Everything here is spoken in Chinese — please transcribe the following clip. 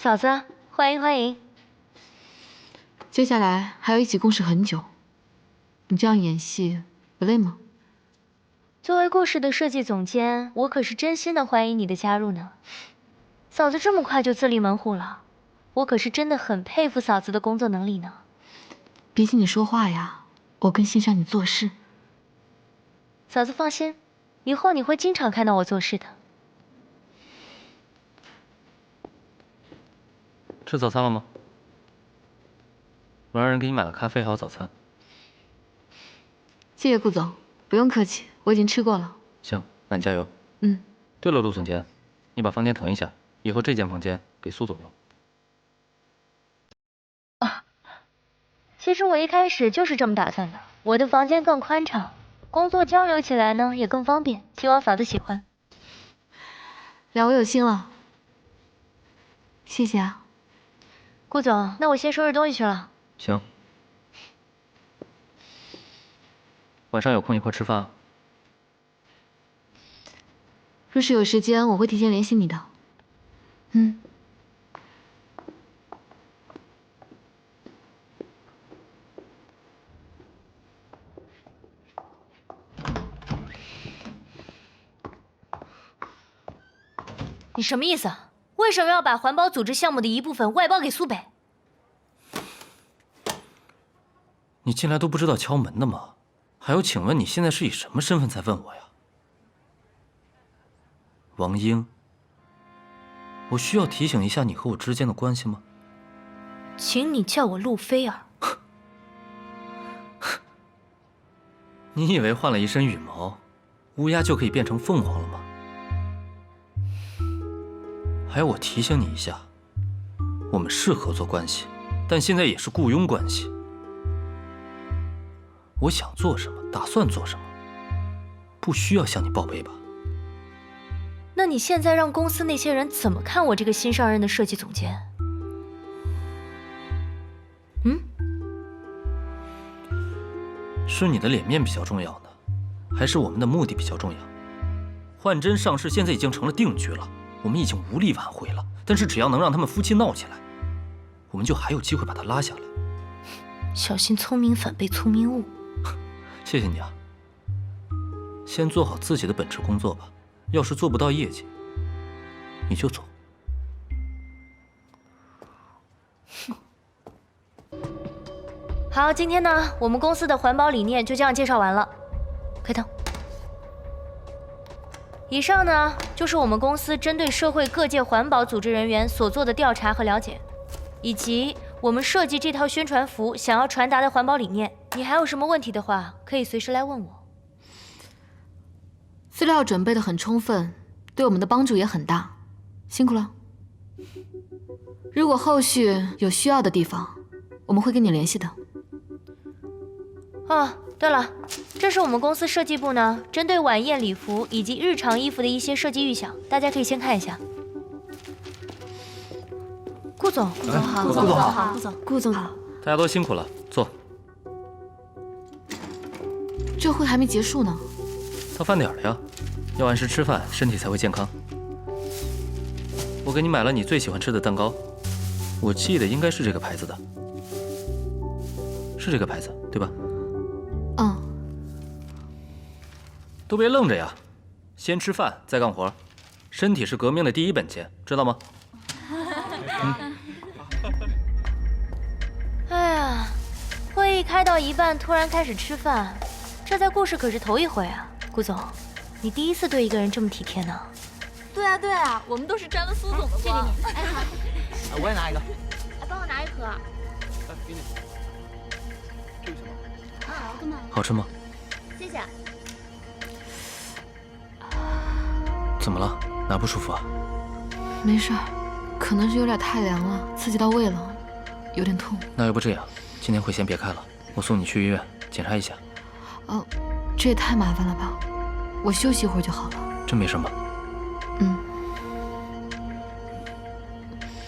嫂子，欢迎欢迎。接下来还要一起共事很久，你这样演戏不累吗？作为故事的设计总监，我可是真心的欢迎你的加入呢。嫂子这么快就自立门户了，我可是真的很佩服嫂子的工作能力呢。比起你说话呀，我更欣赏你做事。嫂子放心，以后你会经常看到我做事的。吃早餐了吗？我让人给你买了咖啡还有早餐。谢谢顾总，不用客气，我已经吃过了。行，那你加油。嗯。对了，陆总监，你把房间腾一下，以后这间房间给苏总用。啊，其实我一开始就是这么打算的，我的房间更宽敞，工作交流起来呢也更方便，希望嫂子喜欢。两位有心了，谢谢啊。顾总，那我先收拾东西去了。行。晚上有空一块吃饭。若是有时间，我会提前联系你的。嗯。你什么意思？为什么要把环保组织项目的一部分外包给苏北？你进来都不知道敲门的吗？还有，请问你现在是以什么身份在问我呀？王英，我需要提醒一下你和我之间的关系吗？请你叫我陆菲儿。你以为换了一身羽毛，乌鸦就可以变成凤凰了吗？还要我提醒你一下，我们是合作关系，但现在也是雇佣关系。我想做什么，打算做什么，不需要向你报备吧？那你现在让公司那些人怎么看我这个新上任的设计总监？嗯？是你的脸面比较重要呢，还是我们的目的比较重要？幻真上市现在已经成了定局了，我们已经无力挽回了。但是只要能让他们夫妻闹起来，我们就还有机会把他拉下来。小心聪明反被聪明误。谢谢你啊，先做好自己的本职工作吧。要是做不到业绩，你就走。好，今天呢，我们公司的环保理念就这样介绍完了。开灯。以上呢，就是我们公司针对社会各界环保组织人员所做的调查和了解，以及。我们设计这套宣传服想要传达的环保理念，你还有什么问题的话，可以随时来问我。资料准备的很充分，对我们的帮助也很大，辛苦了。如果后续有需要的地方，我们会跟你联系的。哦，对了，这是我们公司设计部呢，针对晚宴礼服以及日常衣服的一些设计预想，大家可以先看一下。顾总，顾总好，顾总好，顾总，顾总好，大家都辛苦了，坐。这会还没结束呢，到饭点了呀，要按时吃饭，身体才会健康。我给你买了你最喜欢吃的蛋糕，我记得应该是这个牌子的，是这个牌子对吧？都别愣着呀，先吃饭再干活，身体是革命的第一本钱，知道吗？嗯。会议开到一半，突然开始吃饭，这在故事可是头一回啊！顾总，你第一次对一个人这么体贴呢？对啊对啊，我们都是沾了苏总的光。哎好，我也拿一个。哎，帮我拿一盒。哎，给你。这个什么？啊。好吃吗？谢谢。怎么了？哪不舒服啊？没事儿，可能是有点太凉了，刺激到胃了，有点痛。那要不这样？今天会先别开了，我送你去医院检查一下。哦，这也太麻烦了吧，我休息一会儿就好了。真没什么？嗯。